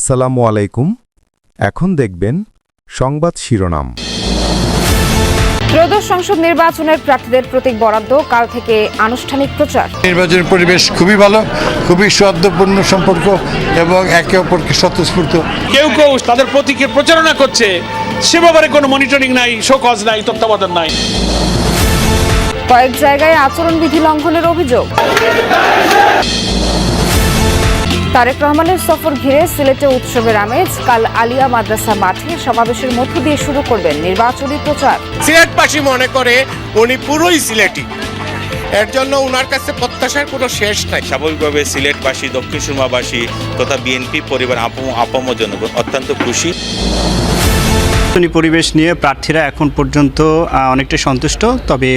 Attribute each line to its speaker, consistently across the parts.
Speaker 1: আসসালামু আলাইকুম। এখন দেখবেন সংবাদ শিরোনাম।
Speaker 2: ত্রয়োদশ সংসদ নির্বাচনের প্রার্থীদের প্রতীক বরাদ্দ কাল থেকে আনুষ্ঠানিক প্রচার।
Speaker 3: নির্বাচনের পরিবেশ খুবই ভালো খুবই সৌহার্দ্যপূর্ণ সম্পর্ক এবং একে অপরকে স্বতঃস্ফূর্ত।
Speaker 4: কেউ কেউ তাদের প্রতীকের প্রচারণা করছে সে ব্যাপারে কোনো মনিটরিং নাই শোকজ নাই তত্ত্বাবধান নাই।
Speaker 2: কয়েক জায়গায় আচরণবিধি লঙ্ঘনের অভিযোগ। তারেক রহমানের সফর ঘিরে সিলেটে উৎসবের আমেজ কাল আলিয়া মাদ্রাসা মাঠে সমাবেশের মধ্য দিয়ে শুরু করবেন নির্বাচনী প্রচার।
Speaker 5: সিলেটবাসী মনে করে উনি পুরোই সিলেটি। এর জন্য ওনার কাছে প্রত্যাশার কোনো শেষ নাই।
Speaker 6: স্বাভাবিকভাবে সিলেটবাসী দক্ষিণ সুরমাবাসী তথা বিএনপি পরিবার আপম আপম জনগণ অত্যন্ত খুশি।
Speaker 7: নির্বাচনী পরিবেশ নিয়ে প্রার্থীরা এখন পর্যন্ত অনেকটা সন্তুষ্ট। তবে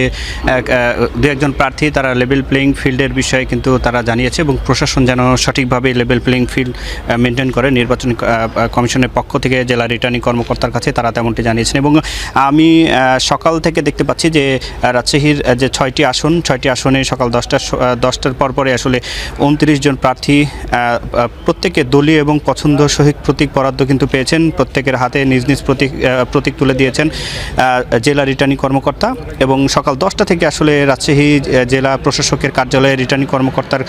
Speaker 7: দু একজন প্রার্থী তারা লেভেল প্লেইং ফিল্ডের বিষয়ে কিন্তু তারা জানিয়েছে এবং প্রশাসন যেন সঠিকভাবে লেভেল প্লেইং ফিল্ড মেনটেন করে। নির্বাচন কমিশনের পক্ষ থেকে জেলা রিটার্নিং কর্মকর্তার কাছে তারা তেমনটি জানিয়েছেন এবং আমি সকাল থেকে দেখতে পাচ্ছি যে রাজশাহীর যে ছয়টি আসন, ছয়টি আসনে সকাল দশটার দশটার পর পরে আসলে উনত্রিশ জন প্রার্থী প্রত্যেকে দলীয় এবং পছন্দ সহিত প্রতীক বরাদ্দ কিন্তু পেয়েছেন। প্রত্যেকের হাতে নিজ নিজ প্রতীক প্রতীক তুলে দিয়েছেন জেলা রিটার্নিং কর্মকর্তা এবং সকাল দশটা থেকে আসলে রাজশাহী জেলা প্রশাসকের কার্যালয়ে রিটার্নিং কর্মকর্তার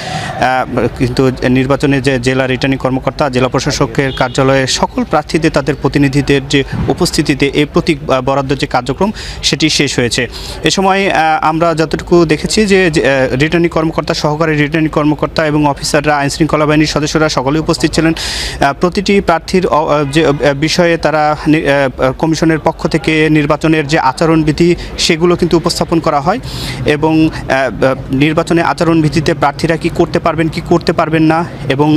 Speaker 7: কিন্তু নির্বাচনে যে জেলা রিটার্নিং কর্মকর্তা, জেলা প্রশাসকের কার্যালয়ে সকল প্রার্থীদের, তাদের প্রতিনিধিদের যে উপস্থিতিতে এই প্রতীক বরাদ্দ যে কার্যক্রম, সেটি শেষ হয়েছে। এ সময় আমরা যতটুকু দেখেছি যে রিটার্নিং কর্মকর্তা, সহকারী রিটার্নিং কর্মকর্তা এবং অফিসাররা আইন শৃঙ্খলা বাহিনীর সদস্যরা সকলেই উপস্থিত ছিলেন। প্রতিটি প্রার্থীর যে বিষয়ে তারা কমিশনের পক্ষ থেকে নির্বাচনের যে আচরণবিধি, সেগুলো কিন্তু উপস্থাপন করা হয় এবং নির্বাচনে আচরণবিধিতে প্রার্থীরা কি করতে পারবেন, কি করতে পারবেন না এবং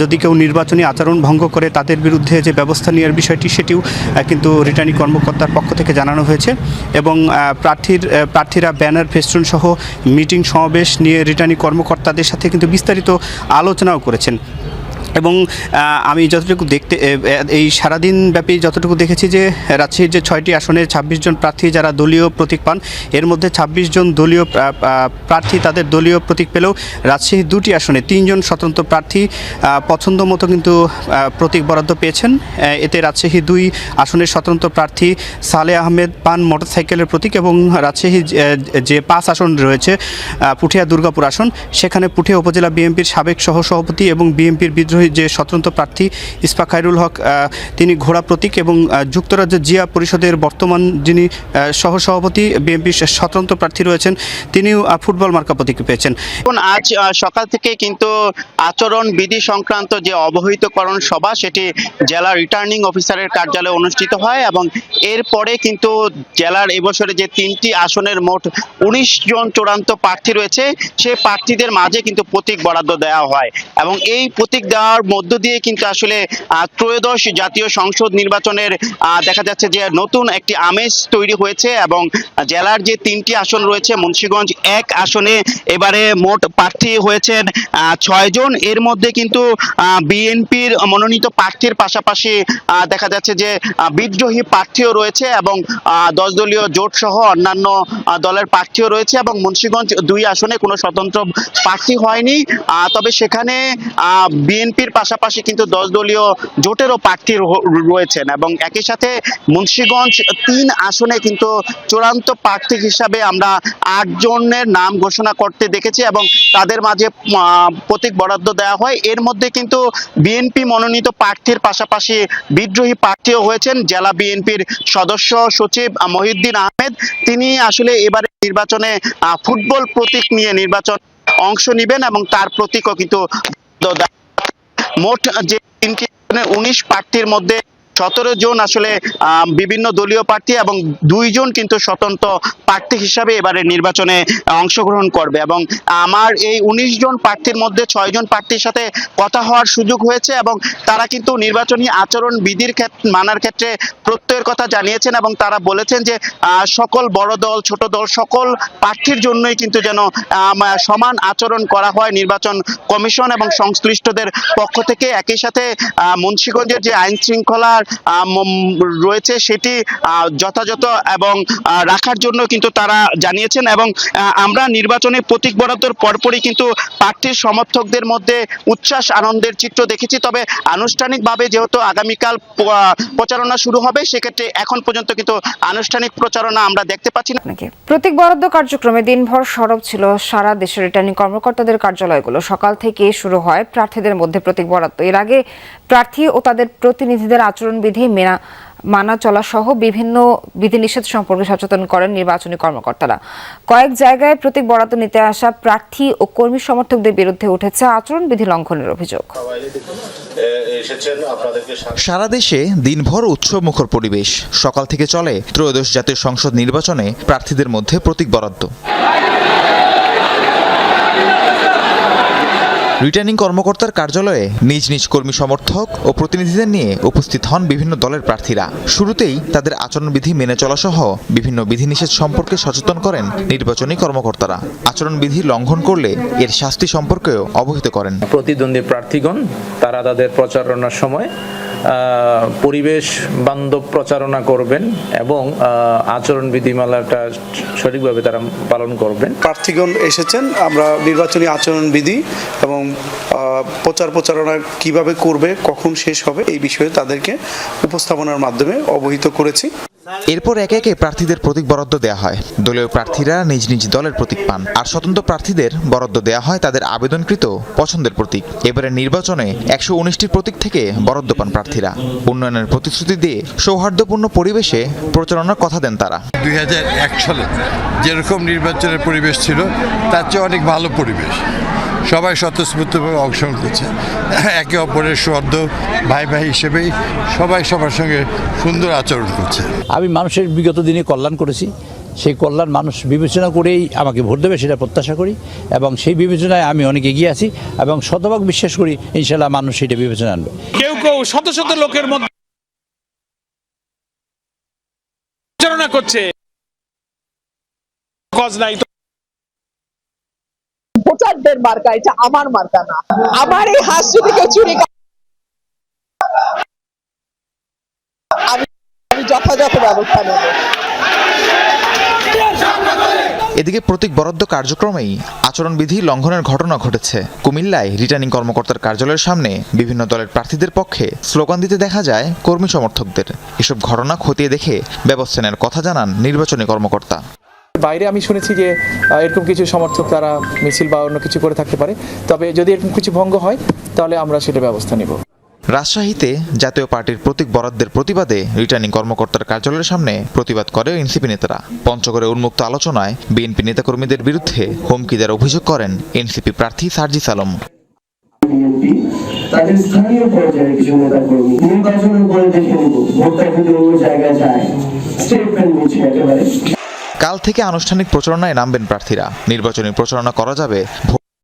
Speaker 7: যদি কেউ নির্বাচনী আচরণ ভঙ্গ করে তাদের বিরুদ্ধে যে ব্যবস্থা নেওয়ার বিষয়টি, সেটিও কিন্তু রিটার্নিং কর্মকর্তার পক্ষ থেকে জানানো হয়েছে এবং প্রার্থীর প্রার্থীরা ব্যানার, ফেস্টুন সহ মিটিং সমাবেশ নিয়ে রিটার্নিং কর্মকর্তাদের সাথে কিন্তু বিস্তারিত আলোচনাও করেছেন। এবং আমি যতটুকু দেখতে এই সারাদিন ব্যাপী যতটুকু দেখেছি যে রাজশাহীর যে ছয়টি আসনে ছাব্বিশ জন প্রার্থী যারা দলীয় প্রতীক পান, এর মধ্যে ছাব্বিশ জন দলীয় প্রার্থী তাদের দলীয় প্রতীক পেলেও রাজশাহীর দুটি আসনে তিনজন স্বতন্ত্র প্রার্থী পছন্দ মতো কিন্তু প্রতীক বরাদ্দ পেয়েছেন। এতে রাজশাহী দুই আসনের স্বতন্ত্র প্রার্থী সালে আহমেদ পান মোটরসাইকেলের প্রতীক এবং রাজশাহী যে- পাঁচ আসন রয়েছে পুঠিয়া দুর্গাপুর আসন, সেখানে পুঠিয়া উপজেলা বিএনপির সাবেক সহসভাপতি এবং বিএনপির বিদ্রোহী যে স্বতন্ত্র প্রার্থী ইস্পা খায়রুল হক তিনি ঘোড়া প্রতীক এবং যুক্তরাজ্য জিয়া পরিষদের বর্তমান যিনি সহসভাপতি বিএনপির স্বতন্ত্র প্রার্থী রয়েছেন, তিনিও ফুটবল মার্কা প্রতীক পেয়েছেন।
Speaker 8: এখন আজ সকাল থেকে কিন্তু আচরণ বিধি সংক্রান্ত যে অবহিতকরণ সভা, সেটি জেলা রিটার্নিং অফিসারের কার্যালয়ে অনুষ্ঠিত হয় এবং এরপরে কিন্তু জেলার এবছরে যে তিনটি আসনের মোট উনিশ জন চূড়ান্ত প্রার্থী রয়েছে, সে প্রার্থীদের মাঝে কিন্তু প্রতীক বরাদ্দ দেওয়া হয় এবং এই প্রতীক দেওয়ার মধ্য দিয়ে কিন্তু আসলে ত্রয়োদশ জাতীয় সংসদ নির্বাচনের দেখা যাচ্ছে যে নতুন একটি আমেজ তৈরি হয়েছে এবং জেলার যে তিনটি আসন রয়েছে, মুন্সিগঞ্জ এক আসনে এবারে মোট প্রার্থী হয়েছেন ছয়জন এর মধ্যে কিন্তু বিএনপির মনোনীত প্রার্থীর পাশাপাশি দেখা যাচ্ছে যে বিদ্রোহী প্রার্থীও রয়েছে এবং দশ দলীয় জোট সহ অন্যান্য দলের প্রার্থীও রয়েছে এবং মুন্সিগঞ্জ দুই আসনে কোনো স্বতন্ত্র প্রার্থী হয়নি। তবে সেখানে বিএনপির পাশাপাশি কিন্তু দশ দলীয় জোটেরও প্রার্থী রয়েছেন এবং একই সাথে মুন্সিগঞ্জ তিন আসনে কিন্তু চূড়ান্ত প্রার্থী হিসাবে আমরা আট জনের নাম ঘোষণা করতে দেখেছি এবং তাদের মাঝে প্রতীক বরাদ্দ দেওয়া হয়। এর মধ্যে কিন্তু বিএনপি মনোনীত প্রার্থীর পাশাপাশি বিদ্রোহী প্রার্থীও হয়েছেন। জেলা বিএনপির সদস্য সচিব মহিউদ্দিন আহমেদ। তিনি আসলে এবারে নির্বাচনে ফুটবল প্রতীক নিয়ে নির্বাচন অংশ নেবেন এবং তার প্রতীকও কিন্তু মোট যে তিনটি উনিশ প্রার্থীর মধ্যে সতেরো জন আসলে বিভিন্ন দলীয় প্রার্থী এবং দুইজন কিন্তু স্বতন্ত্র প্রার্থী হিসাবে এবারে নির্বাচনে অংশগ্রহণ করবে এবং আমার এই উনিশ জন প্রার্থীর মধ্যে ছয় জন প্রার্থীর সাথে কথা হওয়ার সুযোগ হয়েছে এবং তারা কিন্তু নির্বাচনী আচরণ বিধির মানার ক্ষেত্রে প্রত্যয়ের কথা জানিয়েছেন এবং তারা বলেছেন যে সকল বড় দল, ছোট দল, সকল প্রার্থীর জন্যই কিন্তু যেন সমান আচরণ করা হয় নির্বাচন কমিশন এবং সংশ্লিষ্টদের পক্ষ থেকে। একই সাথে মুন্সীগঞ্জের যে আইন শৃঙ্খলা আহ, রয়েছে সেটি যথাযথ এবং রাখার জন্য কিন্তু তারা জানিয়েছেন এবং আমরা নির্বাচনে প্রতীক বরাদ্দর পরপরই কিন্তু প্রার্থীর সমর্থকদের মধ্যে উচ্ছ্বাস আনন্দের চিত্র দেখেছি। তবে আনুষ্ঠানিকভাবে যেহেতু আগামীকাল প্রচারণা শুরু হবে সেক্ষেত্রে এখন পর্যন্ত কিন্তু আনুষ্ঠানিক প্রচারণা আমরা দেখতে পাচ্ছি না।
Speaker 2: প্রতীক বরাদ্দ কার্যক্রমে দিনভর সরব ছিল সারা দেশের রিটার্নিং কর্মকর্তাদের কার্যালয়গুলো। সকাল থেকে শুরু হয় প্রার্থীদের মধ্যে প্রতীক বরাদ্দ। এর আগে প্রার্থী ও তাদের প্রতিনিধিদের আচরণবিধি মেনা মানা চলা সহ বিভিন্ন বিধিনিষেধ সম্পর্কে সচেতন করেন নির্বাচনী কর্মকর্তারা। কয়েক জায়গায় প্রতীক বরাদ্দ নিতে আসা প্রার্থী ও কর্মী সমর্থকদের বিরুদ্ধে উঠেছে আচরণবিধি লঙ্ঘনের অভিযোগ।
Speaker 9: সারা দেশে দিনভর উৎসবমুখর পরিবেশ। সকাল থেকে চলে ত্রয়োদশ জাতীয় সংসদ নির্বাচনে প্রার্থীদের মধ্যে প্রতীক বরাদ্দ। রিটার্নিং কর্মকর্তার কার্যালয়ে নিজ নিজ কর্মী সমর্থক ও প্রতিনিধিদের নিয়ে উপস্থিত হন বিভিন্ন দলের প্রার্থীরা। শুরুতেই তাদের আচরণবিধি মেনে চলা সহ বিভিন্ন বিধিনিষেধ সম্পর্কে সচেতন করেন নির্বাচনী কর্মকর্তারা। আচরণবিধি লঙ্ঘন করলে এর শাস্তি সম্পর্কেও অবহিত করেন।
Speaker 10: প্রতিদ্বন্দ্বী প্রার্থীগণ, তারা তাদের প্রচারণার সময় পরিবেশ বান্ধব প্রচারণা করবেন এবং আচরণ বিধিমালাটা সঠিকভাবে তারা পালন করবেন।
Speaker 11: প্রার্থীগণ এসেছেন, আমরা নির্বাচনী আচরণ বিধি এবং প্রচার প্রচারণা কীভাবে করবে, কখন শেষ হবে, এই বিষয়ে তাদেরকে উপস্থাপনার মাধ্যমে অবহিত করেছি।
Speaker 9: এরপর একে একে প্রার্থীদের প্রতীক বরাদ্দ দেওয়া হয়। দলীয় প্রার্থীরা নিজ নিজ দলের প্রতীক পান। আর স্বতন্ত্র প্রার্থীদের বরাদ্দ দেওয়া হয় তাদের আবেদনকৃত পছন্দের প্রতীক। এবারে নির্বাচনে একশো উনিশটি প্রতীক থেকে বরাদ্দ পান প্রার্থীরা। উন্নয়নের প্রতিশ্রুতি দিয়ে সৌহার্দ্যপূর্ণ পরিবেশে প্রচারণার কথা দেন তারা।
Speaker 3: দুই হাজার এক সালে যেরকম নির্বাচনের পরিবেশ ছিল, তার চেয়ে অনেক ভালো পরিবেশ। সবাই স্বতঃস্ফূর্তভাবে অংশগ্রহণ করছে। একে অপরের সদ্য ভাই ভাই হিসেবেই সবাই সবার সঙ্গে সুন্দর আচরণ করছে।
Speaker 10: আমি মানুষের বিগত দিনে কল্যাণ করেছি। সেই কল্যাণ মানুষ বিবেচনা করেই আমাকে ভোট দেবে সেটা প্রত্যাশা করি এবং সেই বিবেচনায় আমি অনেক এগিয়ে আছি এবং শতভাগ বিশ্বাস করি ইনশাল্লাহ মানুষ সেটা বিবেচনা আনবে।
Speaker 4: কেউ কেউ শত শত লোকের মধ্যে করছে। কজ নাই
Speaker 12: ভোটারদের মার্কা, এটা আমার মার্কা না। আমার এই হাত যদি কেউ চুরি আমি যথাযথ ব্যবস্থা নেব।
Speaker 9: এদিকে প্রতীক বরাদ্দ কার্যক্রমেই আচরণবিধি লঙ্ঘনের ঘটনা ঘটেছে। কুমিল্লায় রিটার্নিং কর্মকর্তার কার্যালয়ের সামনে বিভিন্ন দলের প্রার্থীদের পক্ষে স্লোগান দিতে দেখা যায় কর্মী সমর্থকদের। এসব ঘটনা খতিয়ে দেখে ব্যবস্থা নেওয়ার কথা জানান নির্বাচনী কর্মকর্তা।
Speaker 12: বাইরে আমি শুনেছি যে এরকম কিছু সমর্থক তারা মিছিল বা অন্য কিছু করে থাকতে পারে। তবে যদি এরকম কিছু ভঙ্গ হয় তাহলে আমরা সেটা ব্যবস্থা নিব।
Speaker 9: রাজশাহীতে জাতীয় পার্টির প্রতীক বরাদ্দের প্রতিবাদে রিটার্নিং কর্মকর্তার কার্যালয়ের সামনে প্রতিবাদ করে এনসিপি নেতারা। পঞ্চগড়ে উন্মুক্ত আলোচনায় বিএনপি নেতাকর্মীদের বিরুদ্ধে হুমকি দেওয়ার অভিযোগ করেন এনসিপি প্রার্থী সার্জিস আলম।
Speaker 12: তাদের স্থানীয় পর্যায়ে কিছু নেতা কর্মী নির্বাচনের পরে দেখে নিব ভোটটা যদি অন্য জায়গায় যায়। স্টেটমেন্ট নিচ্ছে একেবারে।
Speaker 9: কাল থেকে আনুষ্ঠানিক প্রচারণায় নামবেন প্রার্থীরা। নির্বাচনী প্রচারণা করা যাবে